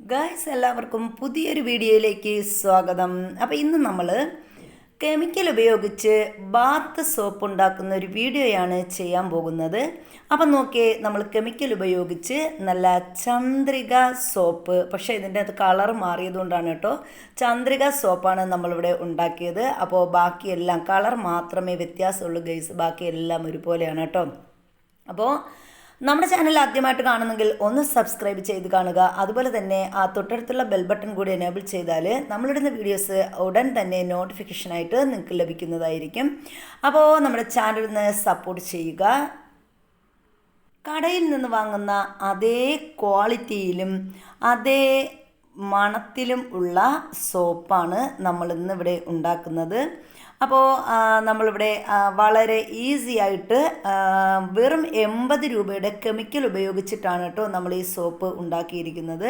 Guys എല്ലാവർക്കും പുതിയൊരു വീഡിയോയിലേക്ക് സ്വാഗതം. അപ്പോൾ ഇന്ന് നമ്മൾ കെമിക്കൽ ഉപയോഗിച്ച് ബാത്ത് സോപ്പ് ഉണ്ടാക്കുന്ന ഒരു വീഡിയോയാണ് ചെയ്യാൻ പോകുന്നത്. അപ്പം നോക്കിയേ നമ്മൾ കെമിക്കൽ ഉപയോഗിച്ച് നല്ല ചന്ദ്രിക സോപ്പ് പക്ഷേ ഇതിന്റെ അത് കളർ മാറിയതുകൊണ്ടാണ് കേട്ടോ. ചന്ദ്രിക സോപ്പാണ് നമ്മളിവിടെ ഉണ്ടാക്കിയത്. അപ്പോൾ ബാക്കിയെല്ലാം കളർ മാത്രമേ വ്യത്യാസമുള്ളൂ ഗൈസ്. ബാക്കിയെല്ലാം ഒരുപോലെയാണ് കേട്ടോ. അപ്പോൾ നമ്മുടെ ചാനൽ ആദ്യമായിട്ട് കാണുന്നെങ്കിൽ ഒന്ന് സബ്സ്ക്രൈബ് ചെയ്ത് കാണുക. അതുപോലെ തന്നെ ആ തൊട്ടടുത്തുള്ള ബെൽ ബട്ടൺ കൂടി എനേബിൾ ചെയ്താൽ നമ്മളിടുന്ന വീഡിയോസ് ഉടൻ തന്നെ നോട്ടിഫിക്കേഷനായിട്ട് നിങ്ങൾക്ക് ലഭിക്കുന്നതായിരിക്കും. അപ്പോൾ നമ്മുടെ ചാനലിന് സപ്പോർട്ട് ചെയ്യുക. കടയിൽ നിന്ന് വാങ്ങുന്ന അതേ ക്വാളിറ്റിയിലും അതേ മണത്തിലും ഉള്ള സോപ്പാണ് നമ്മളിന്ന് ഇവിടെ ഉണ്ടാക്കുന്നത്. അപ്പോൾ നമ്മളിവിടെ വളരെ ഈസി ആയിട്ട് വെറും എൺപത് രൂപയുടെ കെമിക്കൽ ഉപയോഗിച്ചിട്ടാണ് കേട്ടോ നമ്മൾ ഈ സോപ്പ് ഉണ്ടാക്കിയിരിക്കുന്നത്.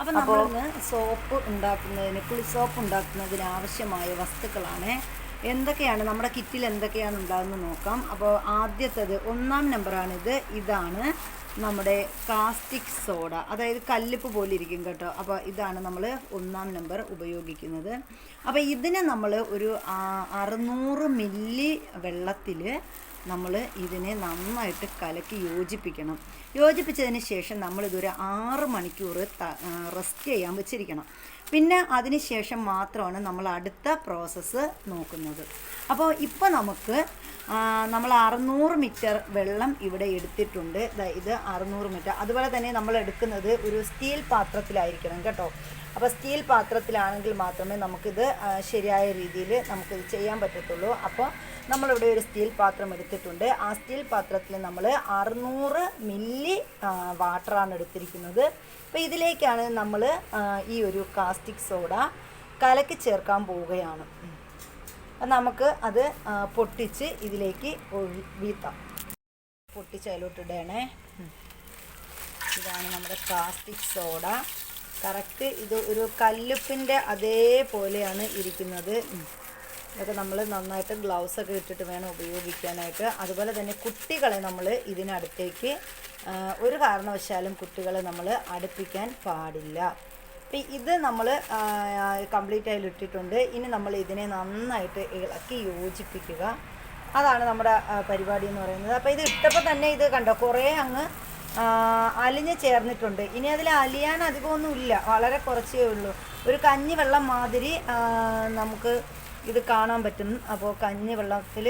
അപ്പോൾ നമ്മൾ സോപ്പ് ഉണ്ടാക്കുന്നതിന് കുളി സോപ്പ് ഉണ്ടാക്കുന്നതിന് ആവശ്യമായ വസ്തുക്കളാണ്. എന്തൊക്കെയാണ് നമ്മുടെ കിറ്റിൽ എന്തൊക്കെയാണ് ഉണ്ടാകുന്നത് നോക്കാം. അപ്പോൾ ആദ്യത്തത് ഒന്നാം നമ്പറാണിത് ഇതാണ് നമ്മുടെ കാസ്റ്റിക് സോഡ അതായത് കല്ലിപ്പ് പോലെ ഇരിക്കും കേട്ടോ. അപ്പോൾ ഇതാണ് നമ്മൾ ഒന്നാം നമ്പർ ഉപയോഗിക്കുന്നത്. അപ്പോൾ ഇതിനെ നമ്മൾ ഒരു അറുന്നൂറ് മില്ലി വെള്ളത്തിൽ നമ്മൾ ഇതിനെ നന്നായിട്ട് കലക്കി യോജിപ്പിക്കണം. യോജിപ്പിച്ചതിന് ശേഷം നമ്മളിതൊരു ആറ് മണിക്കൂർ റെസ്റ്റ് ചെയ്യാൻ വെച്ചിരിക്കണം. പിന്നെ അതിന് ശേഷം മാത്രമാണ് നമ്മൾ അടുത്ത പ്രോസസ്സ് നോക്കുന്നത്. അപ്പോൾ ഇപ്പോൾ നമുക്ക് നമ്മൾ അറുന്നൂറ് മീറ്റർ വെള്ളം ഇവിടെ എടുത്തിട്ടുണ്ട്. ഇത് അറുന്നൂറ് മീറ്റർ. അതുപോലെ തന്നെ നമ്മൾ എടുക്കുന്നത് ഒരു സ്റ്റീൽ പാത്രത്തിലായിരിക്കണം കേട്ടോ. അപ്പോൾ സ്റ്റീൽ പാത്രത്തിലാണെങ്കിൽ മാത്രമേ നമുക്കിത് ശരിയായ രീതിയിൽ നമുക്കിത് ചെയ്യാൻ പറ്റത്തുള്ളൂ. അപ്പോൾ നമ്മളിവിടെ ഒരു സ്റ്റീൽ പാത്രം എടുത്തിട്ടുണ്ട്. ആ സ്റ്റീൽ പാത്രത്തിൽ നമ്മൾ അറുന്നൂറ് മില്ലി വാട്ടറാണ് എടുത്തിരിക്കുന്നത്. അപ്പോൾ ഇതിലേക്കാണ് നമ്മൾ ഈ ഒരു കാസ്റ്റിക് സോഡ കലക്കി ചേർക്കാൻ പോവുകയാണ്. നമുക്ക് അത് പൊട്ടിച്ച് ഇതിലേക്ക് വീത്താം. പൊട്ടിച്ച് അതിലോട്ടിടണേ ഇതാണ് നമ്മുടെ കാസ്റ്റിക് സോഡ. കറക്റ്റ് ഇത് ഒരു കല്ലുപ്പിന്റെ അതേപോലെയാണ് ഇരിക്കുന്നത്. ഇതൊക്കെ നമ്മൾ നന്നായിട്ട് ഗ്ലൗസ് ഒക്കെ ഇട്ടിട്ട് വേണം ഉപയോഗിക്കാനായിട്ട്. അതുപോലെ തന്നെ കുട്ടികളെ നമ്മൾ ഇതിനടുത്തേക്ക് ഒരു കാരണവശാലും കുട്ടികളെ നമ്മൾ അടുപ്പിക്കാൻ പാടില്ല. അപ്പം ഇത് നമ്മൾ കംപ്ലീറ്റ് ആയി ഇട്ടിട്ടുണ്ട്. ഇനി നമ്മൾ ഇതിനെ നന്നായിട്ട് ഇളക്കി യോജിപ്പിക്കുക. അതാണ് നമ്മുടെ പരിപാടി എന്ന് പറയുന്നത്. അപ്പോൾ ഇത് ഇട്ടപ്പോൾ തന്നെ ഇത് കണ്ടോ? കുറേ അങ്ങ് അലിഞ്ഞ് ചേർന്നിട്ടുണ്ട്. ഇനി അതിൽ അലിയാൻ അധികമൊന്നുമില്ല. വളരെ കുറച്ചേ ഉള്ളൂ. ഒരു കഞ്ഞി വെള്ളം മാതിരി നമുക്ക് ഇത് കാണാൻ പറ്റും. അപ്പോൾ കഞ്ഞി വെള്ളത്തിൽ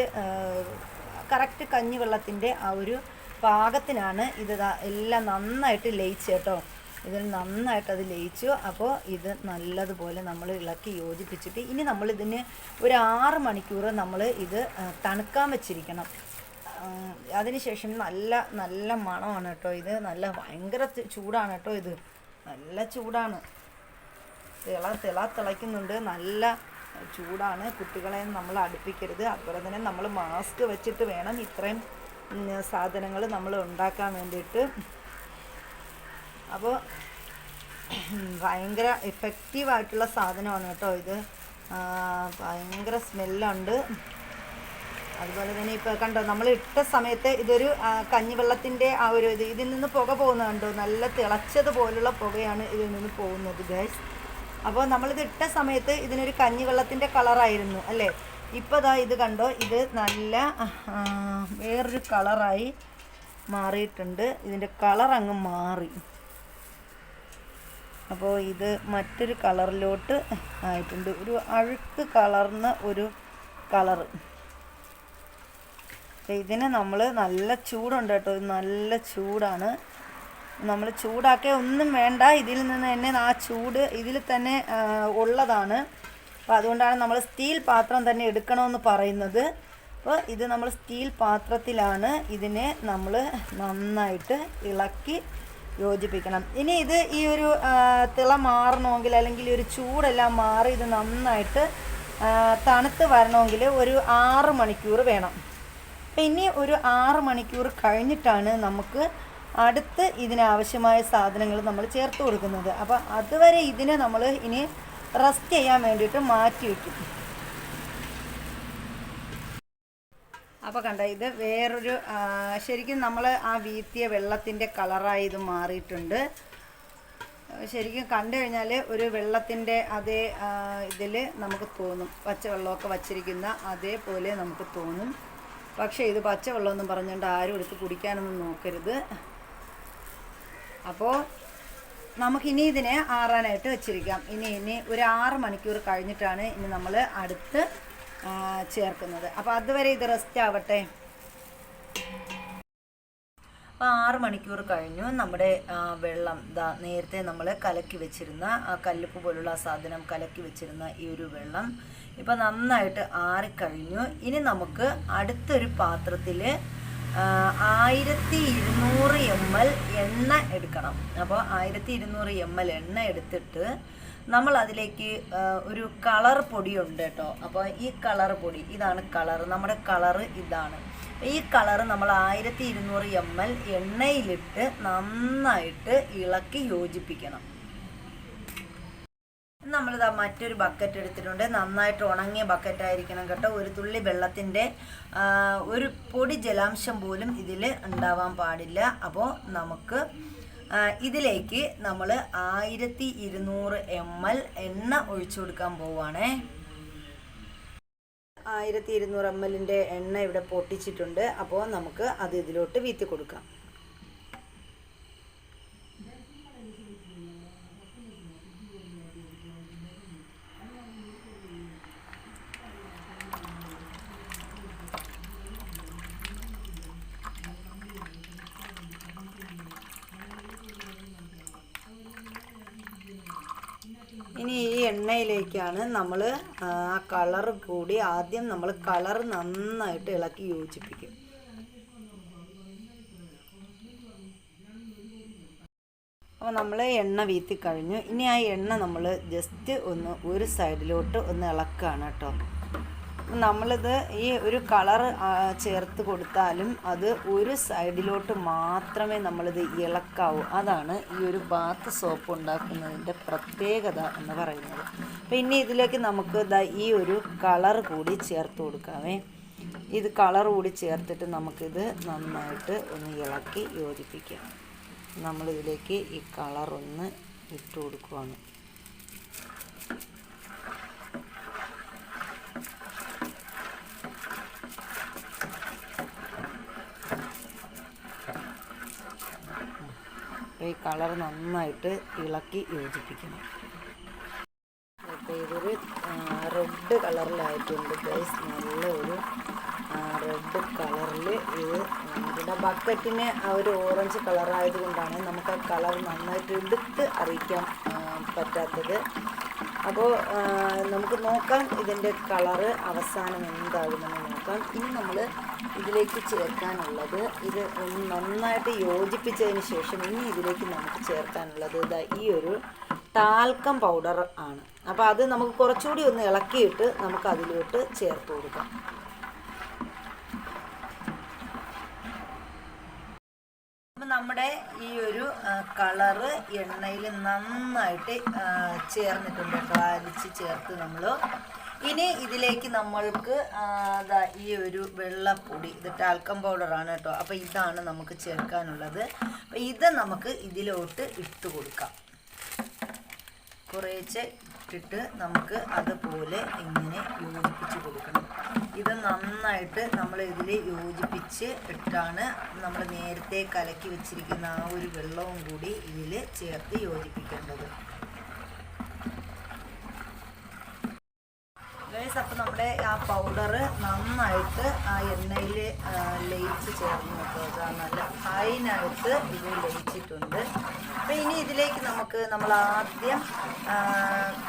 കറക്റ്റ് കഞ്ഞി വെള്ളത്തിന്റെ ആ ഒരു പാകത്തിനാണ് ഇത് എല്ലാം നന്നായിട്ട് ലയിച്ച് കേട്ടോ. ഇതിൽ നന്നായിട്ട് അത് ലയിച്ചു. അപ്പോൾ ഇത് നല്ലതുപോലെ നമ്മൾ ഇളക്കി യോജിപ്പിച്ചിട്ട് ഇനി നമ്മൾ ഇതിന് ഒരു ആറ് മണിക്കൂർ നമ്മൾ ഇത് തണുക്കാൻ വെച്ചിരിക്കണം. അതിനുശേഷം നല്ല നല്ല മണമാണ് കേട്ടോ ഇത്. നല്ല ഭയങ്കര ചൂടാണ് കേട്ടോ ഇത്. നല്ല ചൂടാണ്. തിള തിള തിളയ്ക്കുന്നുണ്ട്. നല്ല ചൂടാണ്. കുട്ടികളെ നമ്മൾ അടുപ്പിക്കരുത്. അതുപോലെ തന്നെ നമ്മൾ മാസ്ക് വെച്ചിട്ട് വേണം ഇത്രയും സാധനങ്ങൾ നമ്മൾ ഉണ്ടാക്കാൻ വേണ്ടിയിട്ട്. അപ്പോൾ ഭയങ്കര എഫക്റ്റീവായിട്ടുള്ള സാധനമാണ് കേട്ടോ ഇത്. ഭയങ്കര സ്മെല്ലുണ്ട് അതുപോലെ തന്നെ ഇപ്പോൾ കണ്ടോ നമ്മൾ ഇട്ട സമയത്ത് ഇതൊരു കഞ്ഞിവെള്ളത്തിന്റെ ആ ഒരു ഇത് ഇതിൽ നിന്ന് പുക പോകുന്നത് കണ്ടോ? നല്ല തിളച്ചതുപോലുള്ള പുകയാണ് ഇതിൽ നിന്ന് പോകുന്നത് ഗൈസ് അപ്പോൾ നമ്മളിത് ഇട്ട സമയത്ത് ഇതിനൊരു കഞ്ഞിവെള്ളത്തിന്റെ കളറായിരുന്നു അല്ലേ? ഇപ്പോൾ ദാ ഇത് കണ്ടോ ഇത് നല്ല വേറൊരു കളറായി മാറിയിട്ടുണ്ട്. ഇതിന്റെ കളർ അങ്ങ് മാറി. അപ്പോൾ ഇത് മറ്റൊരു കളറിലോട്ട് ആയിട്ടുണ്ട്. ഒരു അഴുക്ക് കളർന്ന ഒരു കളറ്. ഇതിന് നമ്മൾ നല്ല ചൂടുണ്ട് കേട്ടോ. നല്ല ചൂടാണ്. നമ്മൾ ചൂടാക്കിയ ഒന്നും വേണ്ട. ഇതിൽ നിന്ന് തന്നെ ആ ചൂട് ഇതിൽ തന്നെ ഉള്ളതാണ്. അപ്പോൾ അതുകൊണ്ടാണ് നമ്മൾ സ്റ്റീൽ പാത്രം തന്നെ എടുക്കണമെന്ന് പറയുന്നത്. അപ്പോൾ ഇത് നമ്മൾ സ്റ്റീൽ പാത്രത്തിലാണ് ഇതിനെ നമ്മൾ നന്നായിട്ട് ഇളക്കി യോജിപ്പിക്കണം. ഇനി ഇത് ഈ ഒരു തിള മാറണമെങ്കിൽ അല്ലെങ്കിൽ ഒരു ചൂടെല്ലാം മാറി ഇത് നന്നായിട്ട് തണുത്ത് വരണമെങ്കിൽ ഒരു ആറ് മണിക്കൂർ വേണം. അപ്പം ഇനി ഒരു ആറ് മണിക്കൂർ കഴിഞ്ഞിട്ടാണ് നമുക്ക് അടുത്ത് ഇതിനാവശ്യമായ സാധനങ്ങൾ നമ്മൾ ചേർത്ത് കൊടുക്കുന്നത്. അപ്പോൾ അതുവരെ ഇതിനെ നമ്മൾ ഇനി റെസ്റ്റ് ചെയ്യാൻ വേണ്ടിയിട്ട് മാറ്റി വയ്ക്കും. അപ്പോൾ കണ്ട ഇത് വേറൊരു ശരിക്കും നമ്മൾ ആ വീത്തിയ വെള്ളത്തിന്റെ കളറായി ഇത് മാറിയിട്ടുണ്ട്. ശരിക്കും കണ്ടു കഴിഞ്ഞാൽ ഒരു വെള്ളത്തിന്റെ അതേ ഇതിൽ നമുക്ക് തോന്നും. പച്ചവെള്ളമൊക്കെ വച്ചിരിക്കുന്ന അതേപോലെ നമുക്ക് തോന്നും. പക്ഷേ ഇത് പച്ചവെള്ളമൊന്നും പറഞ്ഞുകൊണ്ട് ആരും എടുത്ത് കുടിക്കാനൊന്നും നോക്കരുത്. അപ്പോൾ നമുക്കിനി ഇതിനെ ആറാനായിട്ട് വെച്ചിരിക്കാം. ഇനി ഇനി ഒരു ആറ് മണിക്കൂർ കഴിഞ്ഞിട്ടാണ് ഇനി നമ്മൾ അടുത്ത് ചേർക്കുന്നത്. അപ്പോൾ അതുവരെ ഇത് റെസ്റ്റ് ആവട്ടെ. അപ്പോൾ ആറ് മണിക്കൂർ കഴിഞ്ഞു. നമ്മുടെ വെള്ളം ദാ നേരത്തെ നമ്മൾ കലക്കി വെച്ചിരുന്ന കല്ലുപ്പ് പോലുള്ള സാധനം കലക്കി വെച്ചിരുന്ന ഈ ഒരു വെള്ളം ഇപ്പം നന്നായിട്ട് ആറിക്കഴിഞ്ഞു. ഇനി നമുക്ക് അടുത്തൊരു പാത്രത്തിൽ ആയിരത്തി ഇരുന്നൂറ് എം എൽ എണ്ണ എടുക്കണം. അപ്പോൾ ആയിരത്തി ഇരുന്നൂറ് എം എൽ എണ്ണ എടുത്തിട്ട് നമ്മൾ അതിലേക്ക് ഒരു കളർ പൊടിയുണ്ട് കേട്ടോ. അപ്പോൾ ഈ കളർ പൊടി ഇതാണ് കളർ. നമ്മുടെ കളർ ഇതാണ്. ഈ കളർ നമ്മൾ ആയിരത്തി ഇരുന്നൂറ് എം എൽ എണ്ണയിലിട്ട് നന്നായിട്ട് ഇളക്കി യോജിപ്പിക്കണം. നമ്മളിതാ മറ്റൊരു ബക്കറ്റ് എടുത്തിട്ടുണ്ട്. നന്നായിട്ട് ഉണങ്ങിയ ബക്കറ്റ് ആയിരിക്കണം കേട്ടോ. ഒരു തുള്ളി വെള്ളത്തിന്റെ ഒരു പൊടി ജലാംശം പോലും ഇതിൽ ഉണ്ടാവാൻ പാടില്ല. അപ്പോൾ നമുക്ക് ഇതിലേക്ക് നമ്മൾ ആയിരത്തി ഇരുന്നൂറ് എം എൽ എണ്ണ ഒഴിച്ചു കൊടുക്കാൻ പോവുകയാണേ ആയിരത്തി ഇരുന്നൂറ് എം എല്ലിന്റെ എണ്ണ ഇവിടെ പൊട്ടിച്ചിട്ടുണ്ട്. അപ്പോൾ നമുക്ക് അത് ഇതിലോട്ട് വീത്തി കൊടുക്കാം. എണ്ണയിലേക്കാണ് നമ്മൾ ആ കളർ കൂടി ആദ്യം നമ്മൾ കളർ നന്നായിട്ട് ഇളക്കി യോജിപ്പിക്കും. അപ്പോൾ നമ്മൾ എണ്ണ വീത്തി കഴിഞ്ഞു. ഇനി ആ എണ്ണ നമ്മൾ ജസ്റ്റ് ഒന്ന് ഒരു സൈഡിലോട്ട് ഒന്ന് ഇളക്കുകയാണ് കേട്ടോ. നമ്മളിത് ഈ ഒരു കളർ ചേർത്ത് കൊടുത്താലും അത് ഒരു സൈഡിലോട്ട് മാത്രമേ നമ്മളിത് ഇളക്കാവൂ. അതാണ് ഈ ഒരു ബാത്ത് സോപ്പ് ഉണ്ടാക്കുന്നതിന്റെ പ്രത്യേകത എന്ന് പറയുന്നത്. പിന്നെ ഇതിലേക്ക് നമുക്ക് ഈ ഒരു കളർ കൂടി ചേർത്ത് കൊടുക്കാമേ ഇത് കളർ കൂടി ചേർത്തിട്ട് നമുക്കിത് നന്നായിട്ട് ഒന്ന് ഇളക്കി യോജിപ്പിക്കാം. നമ്മളിതിലേക്ക് ഈ കളറൊന്ന് ഇട്ട് കൊടുക്കുവാണ്. അപ്പോൾ ഈ കളർ നന്നായിട്ട് ഇളക്കി യോജിപ്പിക്കണം. അപ്പോൾ ഇതൊരു റെഡ് കളറിലായിട്ടുണ്ട് ഗൈസ് നല്ല ഒരു റെഡ് കളറിൽ ഇത് നമ്മുടെ ബക്കറ്റിന് ആ ഒരു ഓറഞ്ച് കളറായത് കൊണ്ടാണ് നമുക്ക് ആ കളർ നന്നായിട്ട് എടുത്ത് അറിയിക്കാൻ പറ്റാത്തത്. അപ്പോൾ നമുക്ക് നോക്കാം ഇതിന്റെ കളറ് അവസാനം എന്താകുമെന്ന്. നോക്കാം ഇനി നമ്മൾ ഇതിലേക്ക് ചേർക്കാനുള്ളത് ഇത് നന്നായിട്ട് യോജിപ്പിച്ചതിന് ശേഷം ഇനി ഇതിലേക്ക് നമുക്ക് ചേർക്കാനുള്ളത് ഇതാ ഈ ഒരു ടാൽക്കം പൗഡർ ആണ്. അപ്പോൾ അത് നമുക്ക് കുറച്ചുകൂടി ഒന്ന് ഇളക്കിയിട്ട് നമുക്ക് അതിലോട്ട് ചേർത്ത് കൊടുക്കാം. നമ്മുടെ ഈ ഒരു കളറ് എണ്ണയിൽ നന്നായിട്ട് ചേർന്നിട്ടുണ്ട് കേട്ടോ. അരിച്ച് ചേർത്ത് നമ്മൾ ഇനി ഇതിലേക്ക് നമ്മൾക്ക് ഈ ഒരു വെള്ളപ്പൊടി ഇത് ടാൽക്കം പൗഡറാണ് കേട്ടോ. അപ്പോൾ ഇതാണ് നമുക്ക് ചേർക്കാനുള്ളത്. അപ്പോൾ ഇത് നമുക്ക് ഇതിലോട്ട് ഇട്ട് കൊടുക്കാം. കുറേശ്ശെ ഇട്ടിട്ട് നമുക്ക് അതുപോലെ ഇങ്ങനെ യോജിപ്പിച്ച് കൊടുക്കണം. ഇത് നന്നായിട്ട് നമ്മൾ ഇതിൽ യോജിപ്പിച്ച് ഇട്ടാണ് നമ്മൾ നേരത്തെ കലക്കി വെച്ചിരിക്കുന്ന ആ ഒരു വെള്ളവും കൂടി ഇതിൽ ചേർത്ത് യോജിപ്പിക്കേണ്ടത്. ഗൈസ് അപ്പോൾ നമ്മുടെ ആ പൗഡർ നന്നായിട്ട് ആ എണ്ണയിൽ ലയിച്ച് ചേർന്ന് നോക്കുക നല്ല ഫൈനായിട്ട് ഇത് ലയിച്ചിട്ടുണ്ട്. അപ്പോൾ ഇനി ഇതിലേക്ക് നമുക്ക് നമ്മൾ ആദ്യം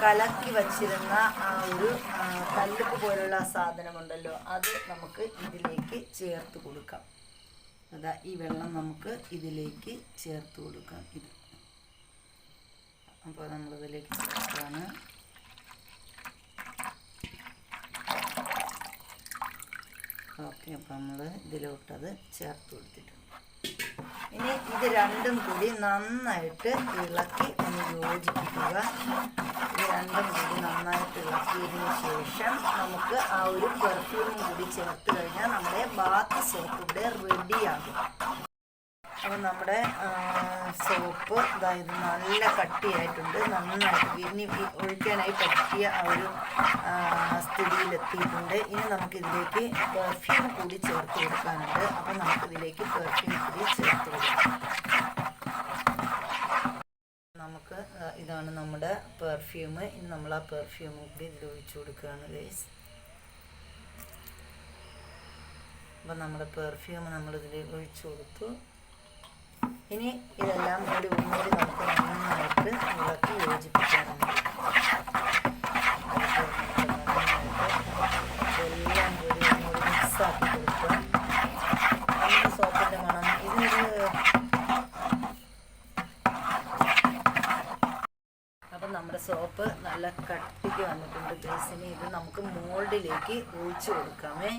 കലക്കി വച്ചിരുന്ന ആ ഒരു കല്ലുപ്പ് പോലുള്ള സാധനമുണ്ടല്ലോ അത് നമുക്ക് ഇതിലേക്ക് ചേർത്ത് കൊടുക്കാം. അതാ ഈ വെള്ളം നമുക്ക് ഇതിലേക്ക് ചേർത്ത് കൊടുക്കാം. ഇത്. അപ്പോൾ നമ്മളിതിലേക്ക് അപ്പം നമ്മൾ ഇതിലോട്ടത് ചേർത്ത് കൊടുത്തിട്ടുണ്ട്. ഇനി ഇത് രണ്ടും കൂടി നന്നായിട്ട് ഇളക്കി ഒന്ന് യോജിപ്പിക്കുക. രണ്ടും കൂടി നന്നായിട്ട് ഇളക്കിയതിന് ശേഷം നമുക്ക് ആ ഒരു പെർഫ്യൂമും കൂടി ചേർത്ത് കഴിഞ്ഞാൽ നമ്മുടെ ബാത്ത് സോപ്പ് ഇവിടെ റെഡിയാകും അപ്പോൾ നമ്മുടെ സോപ്പ് അതായത് നല്ല കട്ടിയായിട്ടുണ്ട്. നന്നായിട്ട് ഇനി ഒഴിക്കാനായി പറ്റിയ ആ ഒരു സ്ഥിതിയിലെത്തിയിട്ടുണ്ട്. ഇനി നമുക്കിതിലേക്ക് പെർഫ്യൂം കൂടി ചേർത്ത് കൊടുക്കാനുണ്ട്. അപ്പോൾ നമുക്കിതിലേക്ക് പെർഫ്യൂം കൂടി ചേർത്ത് കൊടുക്കാം. നമുക്ക് ഇതാണ് നമ്മുടെ പെർഫ്യൂം ഇനി നമ്മൾ ആ പെർഫ്യൂം കൂടി ഇതിൽ ഒഴിച്ചു കൊടുക്കുകയാണ് ഗൈസ് അപ്പം നമ്മുടെ പെർഫ്യൂം നമ്മളിതിൽ ഒഴിച്ചു കൊടുത്തു. ഇനി ഇതെല്ലാം കൂടി ഒന്നുകൂടി നമുക്ക് നന്നായിട്ട് ഇളക്കി യോജിപ്പിക്കാറുണ്ട്. നമ്മുടെ സോപ്പ് നല്ല കട്ടിക്ക് വന്നിട്ടുണ്ട് ബേസിന് ഇത് നമുക്ക് മോൾഡിലേക്ക് ഒഴിച്ചു കൊടുക്കാമേ.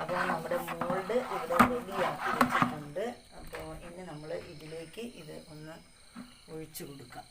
അപ്പോൾ നമ്മുടെ മോൾഡ് ഇവിടെ റെഡിയാക്കി വെച്ചിട്ടുണ്ട്. ഇനി നമ്മൾ ഇതിലേക്ക് ഇത് ഒന്ന് ഒഴിച്ചു കൊടുക്കാം.